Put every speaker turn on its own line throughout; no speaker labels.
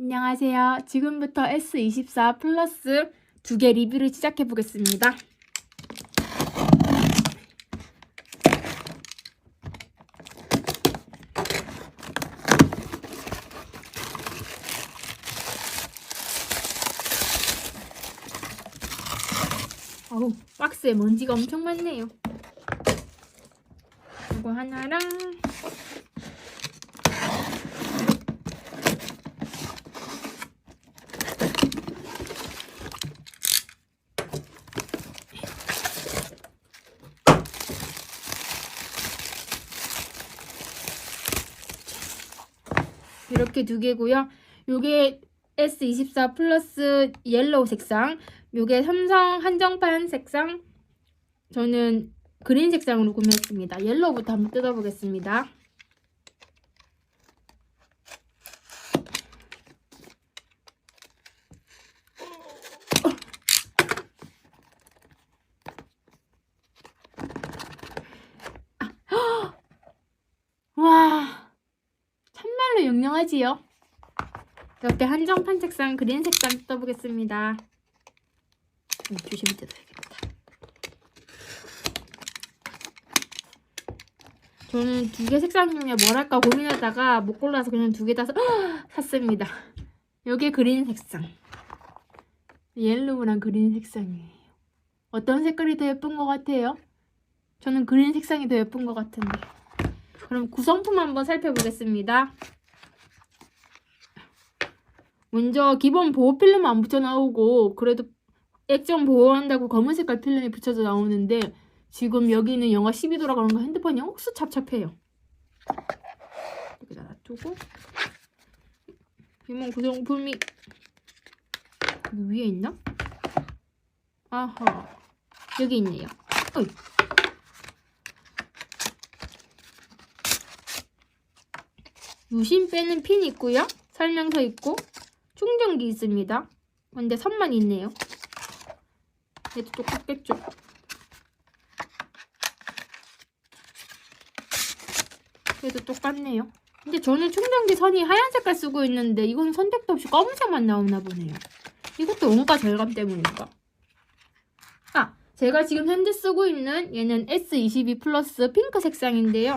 안녕하세요. 지금부터 S24 플러스 두 개 리뷰를 시작해 보겠습니다. 어우, 박스에 먼지가 엄청 많네요. 이거 하나랑 이렇게 두 개고요. 요게 S24 플러스 옐로우 색상, 요게 삼성 한정판 색상, 저는 그린 색상으로 구매했습니다. 옐로우부터 한번 뜯어보겠습니다. 참말로 영영하지요? 옆에 한정판 색상 그린 색상 뜯어보겠습니다. 음, 조심히 뜯어야겠다. 저는 두 개 색상 중에 뭘 할까 고민하다가 못 골라서 그냥 두 개 다 샀습니다. 요게 그린 색상. 옐로우랑 그린 색상이에요. 어떤 색깔이 더 예쁜 것 같아요? 저는 그린 색상이 더 예쁜 것 같은데. 그럼 구성품 한번 살펴보겠습니다. 먼저 기본 보호 필름 안 붙여 나오고 그래도 액정 보호한다고 검은 색깔 필름이 붙여져 나오는데 지금 여기는 영하 12도라 그런가 핸드폰이 혹수 찹찹해요. 여기다 놔두고 기본 구성품이 위에 있나? 아하 여기 있네요. 어이. 유심 빼는 핀 있고요. 설명서 있고 충전기 있습니다. 근데 선만 있네요. 얘도 똑같겠죠. 얘도 똑같네요. 근데 저는 충전기 선이 하얀 색깔 쓰고 있는데 이건 선택도 없이 검은색만 나오나 보네요. 이것도 원가 절감 때문인가? 아, 제가 지금 현재 쓰고 있는 얘는 S22 플러스 핑크 색상인데요.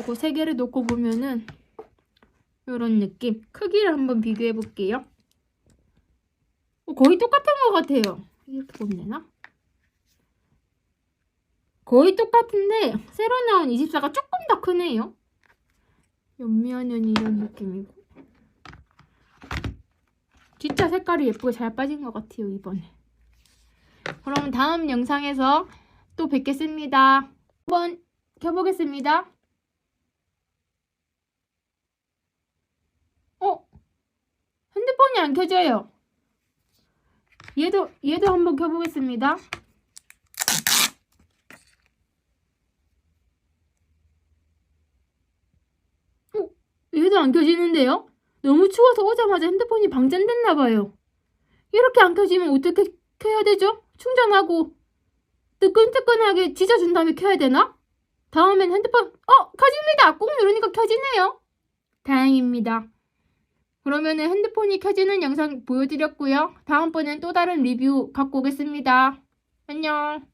이거 세 개를 놓고 보면은 이런 느낌. 크기를 한번 비교해 볼게요. 어, 거의 똑같은 것 같아요. 이렇게 보면 되나? 거의 똑같은데 새로 나온 24가 조금 더 크네요. 옆면은 이런 느낌이고 진짜 색깔이 예쁘게 잘 빠진 것 같아요 이번에. 그럼 다음 영상에서 또 뵙겠습니다. 한번 켜보겠습니다. 어? 핸드폰이 안 켜져요. 얘도 얘도 한번 켜보겠습니다. 어? 얘도 안 켜지는데요? 너무 추워서 오자마자 핸드폰이 방전됐나 봐요. 이렇게 안 켜지면 어떻게 켜야 되죠? 충전하고 뜨끈뜨끈하게 지져준 다음에 켜야 되나? 다음엔 핸드폰 어 켜집니다. 꾹 누르니까 켜지네요. 다행입니다. 그러면은 핸드폰이 켜지는 영상 보여드렸고요. 다음번엔 또 다른 리뷰 갖고 오겠습니다. 안녕.